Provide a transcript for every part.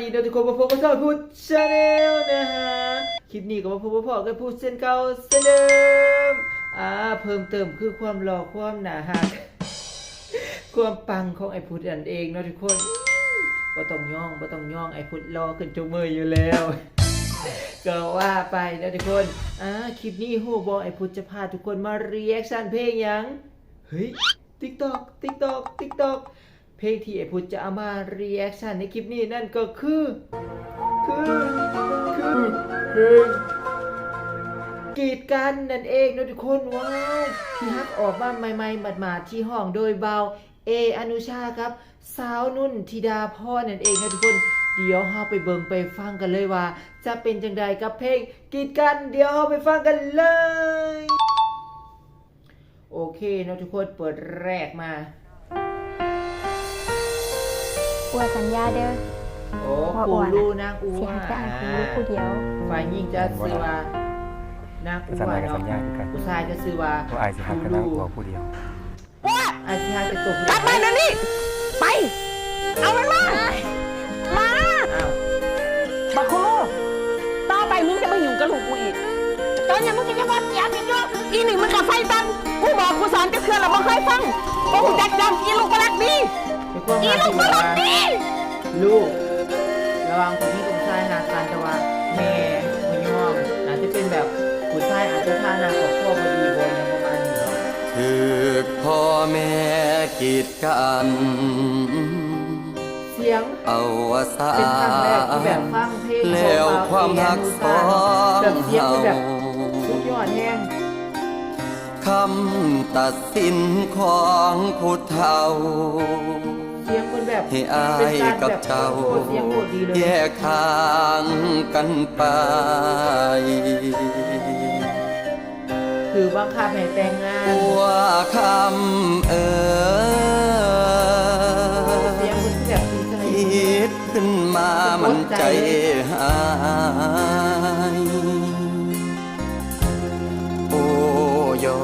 ดีนะทุกคนมาพบกับช่องพูดชาแนลนะฮะ คลิปนี้ก็มาพบกับพ่อกันพูดเส้นเก่าเส้นเดิม อ่า เพิ่มเติมคือความหล่อความหนาหัก ความปังของไอ้พุทธนั่นเองเนาะทุกคนบ่ต้องย่องบ่ต้องย่องไอ้พุทรอขึ้นจมืออยู่แล้ว ก็ว่าไปนะทุกคน อ่า คลิปนี้โหบอไอ้พุทจะพาทุกคนมาเรีแอคชั่นเพลงยัง เฮ้ย ติ๊กตอกติ๊กตอกติ๊กตอก เพลงที่ไอพุทธจะเอามาเรีแอคชั่นในคลิปนี้นั่นก็คือ คือคือเพลงกีดกันนั่นเองนะทุกคนว้าวที่ฮักออกมาใหม่ๆหมาดๆที่ห้องโดยเบาเออนุชาครับ สาวนุ่นธิดาพรนั่นเองนะทุกคน เดี๋ยวเราไปเบิ่งไปฟังกันเลยว่า จะเป็นจังใดกับเพลงกีดกัน เดี๋ยวเราไปฟังกันเลย โอเคนะทุกคนเปิดแรกมา อัวสัญญาเด้อ โอ้พ่อปูอ้วนรูนางอูเสียงแต่อันคือผู้เดียว ฝ่ายหญิงจะซื้อว่านางอูสัญญากับเนาะสัญญาคือกันผู้ชายจะซื้อว่าเพราะอายสิฮักกับนางอัวผู้เดียว อาชีพจะตกกลับมาเดี๋ยวนี้ ไป เอามันมา มาอ้าวบักโคต่อไปมึงจะมาอยู่กับลูกกูอีก ตอนนี้มึงจะยังว่าเสียอีกเยอะอีหนึ่งมันกับไฟตันกูบอกกูสอนจะเคลื่อนแล้วมึงเคยฟังโอ้กู วามอีหมายลูกที่ก็แบบรักว่าดีลูก ระวังคนที่ตรงชายหาการแต่ว่าแม่ไม่ยอมอาจจะเป็นแบบผู้ชายอาจจะท่านาของพ่อบดีบนประมาณนี้เนาะถึกพ่อแม่กีดกัน เสียง เอาวสาเป็นครั้งแรกที่แบบฟังเพลงของแล้วความหักสองแบบเสียงเฮาคือแบบสุดยอดแห้งคำตัดสินของผู้เฒ่า เสียงคนแบบให้อายเป็นรกับแบบเจ้าโอ้โหเสียงโหดดีเลยแยกทางกันไป คือบังคับให้แต่งงานว่าคำเอเสียงอคนที่แบบดีใจคิดขึ้นมามันใจหายโอ้ยอ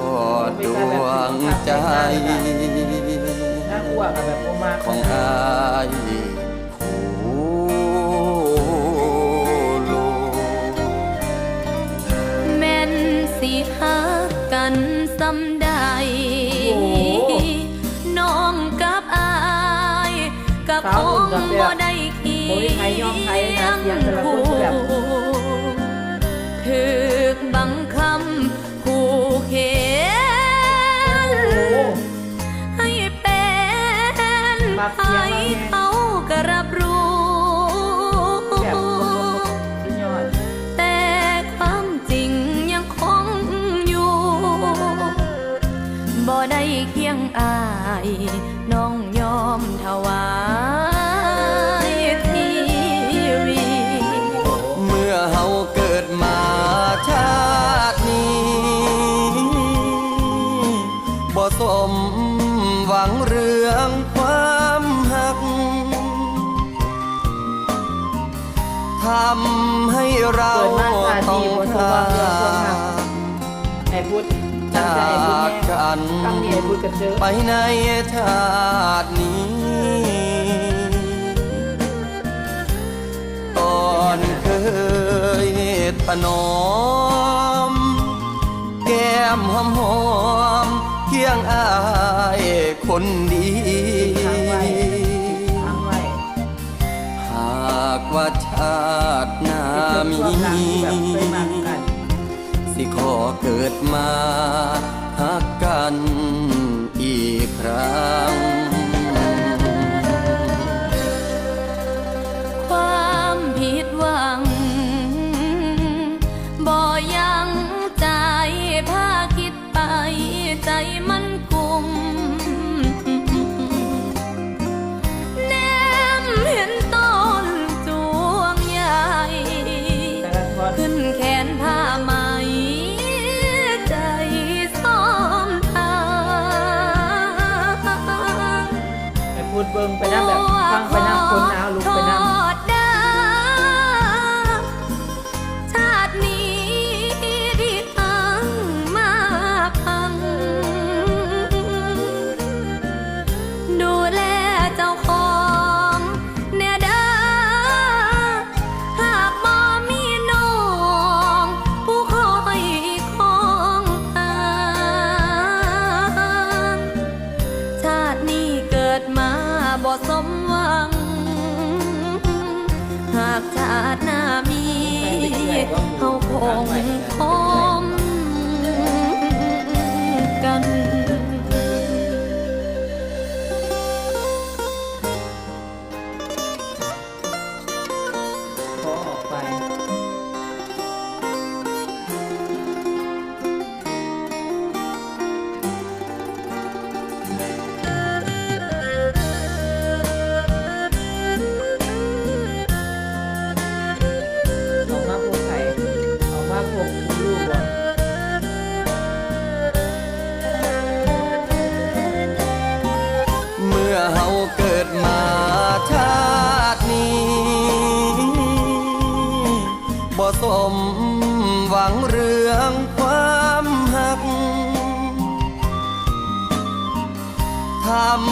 ดดวงใจน่าอ้ วกอะแบบโอมาของอายผู้ลูกแม่นสิฮักกันสำใด น้องกับอายกับคงบ่ได้เคียโอ้ยใครยอมใครนะเสียงแต่ละคนคือ บักเสียงให้เขาก็รับรู้แบบสุดยอดแต่ความจริงยังคงอยู่บ่ได้เคียงอายน้องยอมถวายทีวีเมื่อเฮาเกิดมา เราเกิดมาชาติต้อนี้งบ่สมหวังเรื่องความรักไอ้พุทธตั้งจาใจไอ้พุทธกแห้กังนตั้งนี่ไอ้พุทธกันเจอไปในชาตินี้ตอนเคยตะนอม แก้มหอมหอมๆเคียงอายคนดี ความรักที่แบบเคยมากัน สิขอเกิดมาหักกันอีกครั้ง ขึ้นแขนผ้าไหมใจซ้อมทางไอ้พูดเบิ่งไปนั่งแบบฟังไปนั่งคนหนาวลุกิดมาบ่สมหวัง หากชาติหน้ามีเฮาคงพร้อมกัน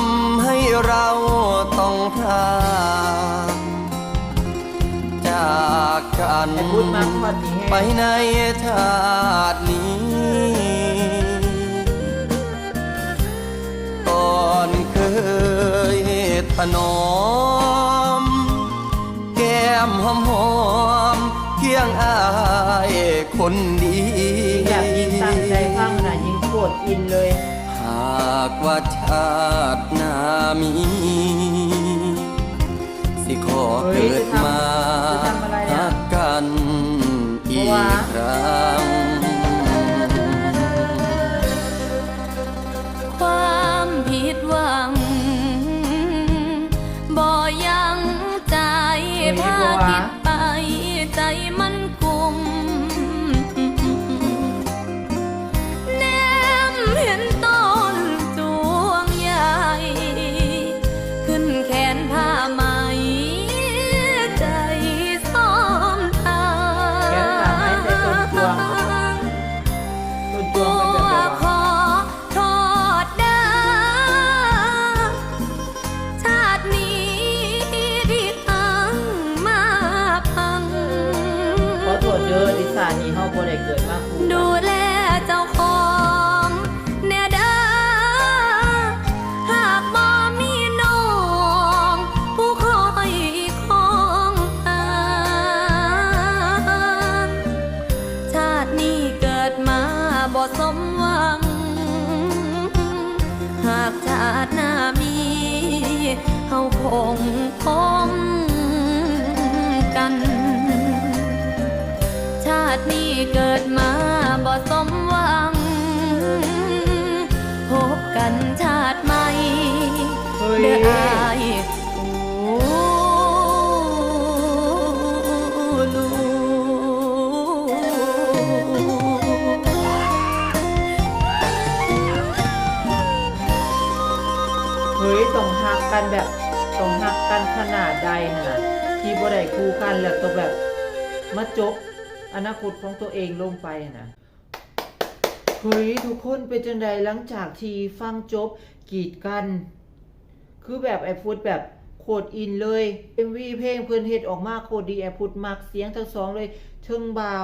ำให้เราต้องพรากจากกันไปในชาตินี้ ก่อนเคยถนอม แก้มหอมหอมเคียงอายคนดี อยากยิงตั้งใจฟังนะยิงโคตรอินเลยากว่าชาติหน้ามี สิขอเฮ้ยเกิดมาจะทำอะไรอะหักกันอีกเพราะว่าครั้ง ตินี้เกิดมาบ่สมหวัง พบกันชาติใหม่เฮ้ยเด้ออายโอ้ลูกเฮ้ยต้องฮักกันแบบต้องฮักกันขนาดใดน่ะนะที่บ่ได้คู่กันแล้วต้องแบบมาจบ อนาคตของตัวเองลงไปนะเฮ้ยทุกคนเป็นจังใดหลังจากที่ฟังจบกีดกัน คือแบบไอพุดแบบโคตรอินเลย MV เพลงเพื่อนเฮ็ดออกมาโคตรดีไอพุดมักเสียงทั้งสองเลยเทิงเบา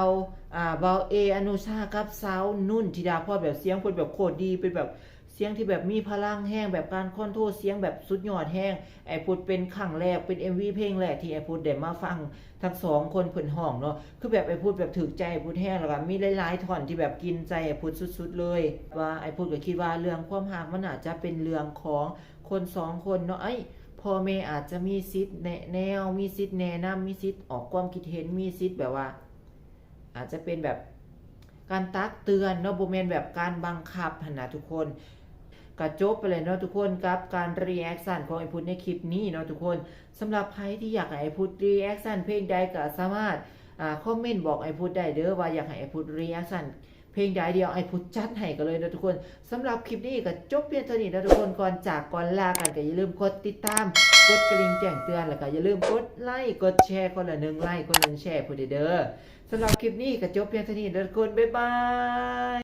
อ่าเบาเออนุชากับสาวนุ่นธิดาพรแบบเสียงเพิ่นแบบโคตรดีเป็นแบบ สียงที่แบบมีพลังแห้งแบบการคอนโทรเสียงแบบสุดยอดแห้งไอพุดเป็นครั้งแรกเป็น MV เพลงแรกที่ไอพุดได้มาฟังทั้งสองคนเพิ่นห้องเนาะคือแบบไอพุดแบบถูกใจไอพุดแห้งแล้วก็มีหลายๆท่อนที่แบบกินใจไอพุดสุด ๆ เลย ว่าไอพุดก็คิดว่าเรื่องความหักมันอาจจะเป็นเรื่องของคนสองคนเนาะไอ้พ่อแม่อาจจะมีสิทธิ์แนแนวมีสิทธิ์แนะนำมีสิทธิ์ออกความคิดเห็นมีสิทธิ์แบบว่า อาจจะเป็นแบบการตักเตือนเนาะโบเมนแบบการบังคับหนนะทุกคน ก็จบไปเลยเนาะทุกคนกับการรีแอคชั่นของไอพุทธในคลิปนี้เนาะทุกคนสำหรับใครที่อยากให้ไอพุทธรีแอคชั่นเพลงใดก็สามารถอ่าคอมเมนต์บอกไอพุทธได้เด้อว่าอยากให้ไอพุทธรีแอคชั่นเพลงใดเดียวไอพุทธจัดให้กันเลยนะทุกคนสำหรับคลิปนี้ก็จบเพียงเท่านี้นะทุกคนก่อนจากก่อนลากันก็อย่าลืมกดติดตาม กดกระดิ่งแจ้งเตือนแล้วก็อย่าลืมกดไลค์กดแชร์คนละหนึ่งไลค์คนละหนึ่งแชร์พูดเด้อสำหรับคลิปนี้ก็จบเพียงเท่านี้นะทุกคนบ๊ายบาย